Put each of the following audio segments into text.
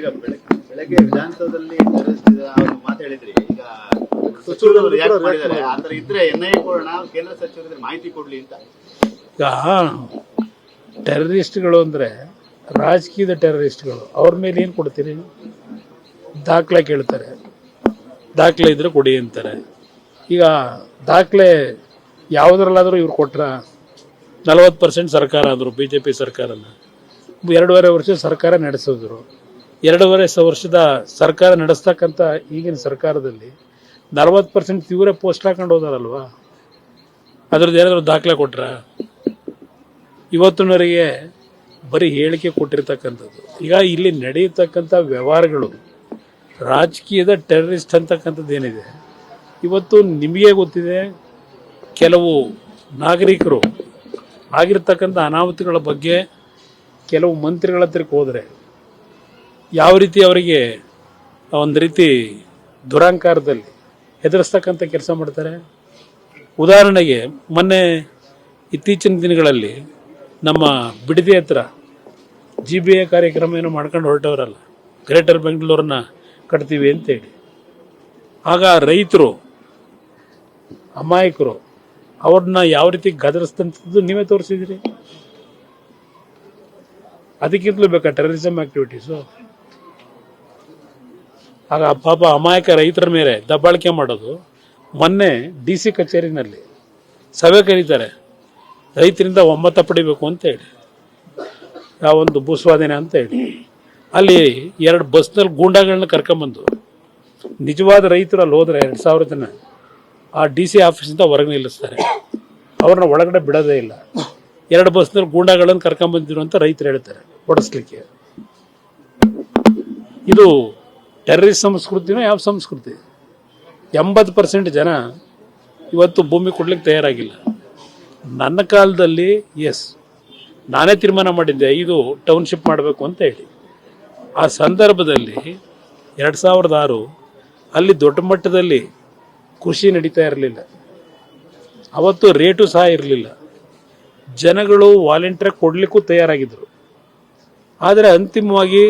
ಈಗ ಬೆಳಗ್ಗೆ ವಿಧಾನಸೌಧದಲ್ಲಿ ಅವ್ರು ಮಾತು ಹೇಳಿದ್ರಿ. ಈಗ ಸಚಿವರು ರಿಯಾಕ್ಟ್ ಮಾಡಿದ್ದಾರೆ? ಆ ಥರ ಇದ್ರೆ ಎನ್ ಐ ಕೊಡೋಣ, ಕೇಂದ್ರ ಸಚಿವರಿದ್ರೆ ಮಾಹಿತಿ ಕೊಡ್ಲಿ ಅಂತ. ಈಗ ಟೆರರಿಸ್ಟ್ಗಳು ಅಂದರೆ ರಾಜಕೀಯದ ಟೆರರಿಸ್ಟ್ಗಳು ಅವ್ರ ಮೇಲೆ ಏನು ಕೊಡ್ತೀರಿ? ದಾಖಲೆ ಕೇಳ್ತಾರೆ. ದಾಖಲೆ ಇದ್ರೆ ಕೊಡಿ ಅಂತಾರೆ. ಈಗ ದಾಖಲೆ ಯಾವ್ದ್ರಲ್ಲಾದ್ರೂ ಇವ್ರು ಕೊಟ್ರ ನಲವತ್ತು ಪರ್ಸೆಂಟ್ ಸರ್ಕಾರ ಆದರು ಬಿ ಜೆ ಪಿ ಸರ್ಕಾರನ. ಎರಡೂವರೆ ವರ್ಷ ಸರ್ಕಾರ ನಡೆಸಿದ್ರು. ಎರಡೂವರೆ ವರ್ಷದ ಸರ್ಕಾರ ನಡೆಸ್ತಕ್ಕಂಥ ಈಗಿನ ಸರ್ಕಾರದಲ್ಲಿ ನಲವತ್ತು ಪರ್ಸೆಂಟ್ ತೀವ್ರ ಪೋಸ್ಟ್ ಹಾಕೊಂಡು ಹೋದಾರಲ್ವಾ? ಅದ್ರದ್ದು ಏನಾದರೂ ದಾಖಲೆ ಕೊಟ್ರ? ಇವತ್ತಿನವರೆಗೆ ಬರೀ ಹೇಳಿಕೆ ಕೊಟ್ಟಿರ್ತಕ್ಕಂಥದ್ದು. ಈಗ ಇಲ್ಲಿ ನಡೆಯತಕ್ಕಂಥ ವ್ಯವಹಾರಗಳು ರಾಜಕೀಯದ ಟೆರರಿಸ್ಟ್ ಅಂತಕ್ಕಂಥದ್ದು ಏನಿದೆ? ಇವತ್ತು ನಿಮಗೆ ಗೊತ್ತಿದೆ, ಕೆಲವು ನಾಗರಿಕರು ಆಗಿರ್ತಕ್ಕಂಥ ಅನಾಹುತಗಳ ಬಗ್ಗೆ ಕೆಲವು ಮಂತ್ರಿಗಳ ಹತ್ರಕ್ಕೆ ಹೋದರೆ ಯಾವ ರೀತಿ ಅವರಿಗೆ ಒಂದು ರೀತಿ ದುರಂಕಾರದಲ್ಲಿ ಹೆದರಿಸ್ತಕ್ಕಂಥ ಕೆಲಸ ಮಾಡ್ತಾರೆ? ಉದಾಹರಣೆಗೆ, ಮೊನ್ನೆ ಇತ್ತೀಚಿನ ದಿನಗಳಲ್ಲಿ ನಮ್ಮ ಬಿಡದಿ ಹತ್ರ ಜಿ ಬಿ ಎ ಕಾರ್ಯಕ್ರಮ ಏನೋ ಮಾಡ್ಕೊಂಡು ಹೊರಟವರಲ್ಲ, ಗ್ರೇಟರ್ ಬೆಂಗಳೂರನ್ನ ಕಟ್ತೀವಿ ಅಂತೇಳಿ. ಆಗ ರೈತರು, ಅಮಾಯಕರು ಅವ್ರನ್ನ ಯಾವ ರೀತಿ ಗದರಿಸ್ತಂಥದ್ದು ನೀವೇ ತೋರಿಸಿದಿರಿ? ಅದಕ್ಕಿಂತಲೂ ಬೇಕಾ ಟೆರರಿಸಮ್ ಆಕ್ಟಿವಿಟೀಸು ಆಗ ಪಾಪ ಅಮಾಯಕ ರೈತರ ಮೇಲೆ ದಬ್ಬಾಳಿಕೆ ಮಾಡೋದು ಮೊನ್ನೆ ಡಿ ಸಿ ಕಚೇರಿನಲ್ಲಿ. ಸಭೆ ಕರೀತಾರೆ. ರೈತರಿಂದ ಒಮ್ಮತ ಪಡಿಬೇಕು ಅಂತ ಹೇಳಿ. ಯಾವೊಂದು ಭೂಸ್ವಾಧೀನ ಅಂತ ಹೇಳಿ. ಅಲ್ಲಿ ಎರಡು ಬಸ್ನಲ್ಲಿ ಗೂಂಡಾಗಳನ್ನ ಕರ್ಕೊಂಬಂದು. ನಿಜವಾದ ರೈತರು ಅಲ್ಲಿ ಹೋದರೆ ಎರಡು ಸಾವಿರ ಜನ. ಆ ಡಿ ಸಿ ಆಫೀಸಿಂದ ಹೊರಗೆ ನಿಲ್ಲಿಸ್ತಾರೆ. ಅವ್ರನ್ನ ಒಳಗಡೆ ಬಿಡೋದೇ ಇಲ್ಲ. ಎರಡು ಬಸ್ನಲ್ಲಿ ಗೂಂಡಾಗಳನ್ನು ಕರ್ಕೊಂಬಂದಿರು ಅಂತ ರೈತರು ಹೇಳ್ತಾರೆ. ಓಡಿಸ್ಲಿಕ್ಕೆ. ಇದು ಟೆರರಿಸ್ಟ್ ಸಂಸ್ಕೃತಿನೋ ಯಾವ ಸಂಸ್ಕೃತಿ? ಎಂಬತ್ತು ಪರ್ಸೆಂಟ್ ಜನ ಇವತ್ತು ಭೂಮಿ ಕೊಡ್ಲಿಕ್ಕೆ ತಯಾರಾಗಿಲ್ಲ. ನನ್ನ ಕಾಲದಲ್ಲಿ ಎಸ್ ನಾನೇ ತೀರ್ಮಾನ ಮಾಡಿದ್ದೆ ಇದು ಟೌನ್ಶಿಪ್ ಮಾಡಬೇಕು ಅಂತ ಹೇಳಿ. ಆ ಸಂದರ್ಭದಲ್ಲಿ ಎರಡು ಸಾವಿರದ ಆರು ಅಲ್ಲಿ ದೊಡ್ಡ ಮಟ್ಟದಲ್ಲಿ ಕೃಷಿ ನಡೀತಾ ಇರಲಿಲ್ಲ. ಅವತ್ತು ರೇಟು ಸಹ ಇರಲಿಲ್ಲ. ಜನಗಳು ವಾಲಂಟಿಯರ್ ಕೊಡಲಿಕ್ಕೂ ತಯಾರಾಗಿದ್ದರು ಆದರೆ ಅಂತಿಮವಾಗಿ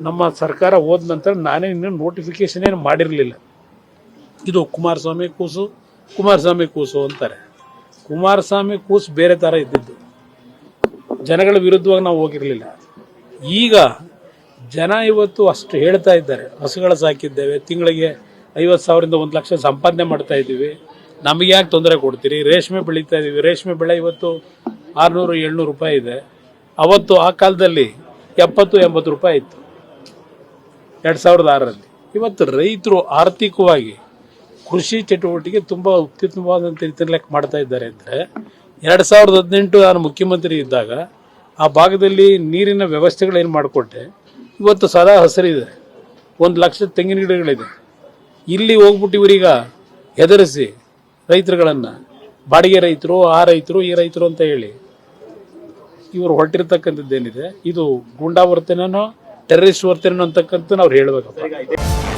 ನಮ್ಮ ಸರ್ಕಾರ ಹೋದ ನಂತರ ನಾನೇ ಇನ್ನೂ ನೋಟಿಫಿಕೇಶನ್ ಏನು ಮಾಡಿರಲಿಲ್ಲ. ಇದು ಕುಮಾರಸ್ವಾಮಿ ಕೂಸು ಕುಮಾರಸ್ವಾಮಿ ಕೂಸು ಅಂತಾರೆ. ಕುಮಾರಸ್ವಾಮಿ ಕೂಸು ಬೇರೆ ಥರ ಇದ್ದಿದ್ದು. ಜನಗಳ ವಿರುದ್ಧವಾಗಿ ನಾವು ಹೋಗಿರಲಿಲ್ಲ. ಈಗ ಜನ ಇವತ್ತು ಅಷ್ಟು ಹೇಳ್ತಾ ಇದ್ದಾರೆ. ಹಸುಗಳು ಸಾಕಿದ್ದೇವೆ, ತಿಂಗಳಿಗೆ ಐವತ್ತು ಸಾವಿರದಿಂದ ಒಂದು ಲಕ್ಷ ಸಂಪಾದನೆ ಮಾಡ್ತಾ ಇದ್ದೀವಿ. ನಮಗೆ ಯಾಕೆ ತೊಂದರೆ ಕೊಡ್ತೀರಿ? ರೇಷ್ಮೆ ಬೆಳೀತಾ ಇದ್ದೀವಿ. ರೇಷ್ಮೆ ಬೆಳೆ ಇವತ್ತು ಆರುನೂರು, ಏಳ್ನೂರು ರೂಪಾಯಿ ಇದೆ. ಅವತ್ತು ಆ ಕಾಲದಲ್ಲಿ ಎಪ್ಪತ್ತು, ಎಂಬತ್ತು ರೂಪಾಯಿ ಇತ್ತು. ಎರಡು ಸಾವಿರದ ಆರರಲ್ಲಿ. ಇವತ್ತು ರೈತರು ಆರ್ಥಿಕವಾಗಿ ಕೃಷಿ ಚಟುವಟಿಕೆ ತುಂಬ ಉತ್ಯುತ್ತಮವಾದಂಥ ರೀತಿಯಲ್ಲಿ ಮಾಡ್ತಾ ಇದ್ದಾರೆ ಅಂದರೆ, ಎರಡು ಸಾವಿರದ ಹದಿನೆಂಟು ನಾನು ಮುಖ್ಯಮಂತ್ರಿ ಇದ್ದಾಗ, ಆ ಭಾಗದಲ್ಲಿ ನೀರಿನ ವ್ಯವಸ್ಥೆಗಳೇನು ಮಾಡಿಕೊಟ್ಟೆ, ಇವತ್ತು ಸದಾ ಹಸಿರಿದೆ. ಒಂದು ಲಕ್ಷ ತೆಂಗಿನ ಗಿಡಗಳಿದೆ. ಇಲ್ಲಿ ಹೋಗ್ಬಿಟ್ಟು ಇವರೀಗ ಹೆದರಿಸಿ ರೈತರುಗಳನ್ನು, ಬಾಡಿಗೆ ರೈತರು, ಆ ರೈತರು, ಈ ರೈತರು ಅಂತ ಹೇಳಿ, ಇವರು ಹೊರಟಿರ್ತಕ್ಕಂಥದ್ದೇನಿದೆ, ಇದು ಗೂಂಡಾ ವರ್ತನೆನೋ ಟೆರರಿಸ್ಟ್ ವರ್ತನೆ ಅಂತಕ್ಕಂಥ ನಾವು ಹೇಳಬೇಕಪ್ಪ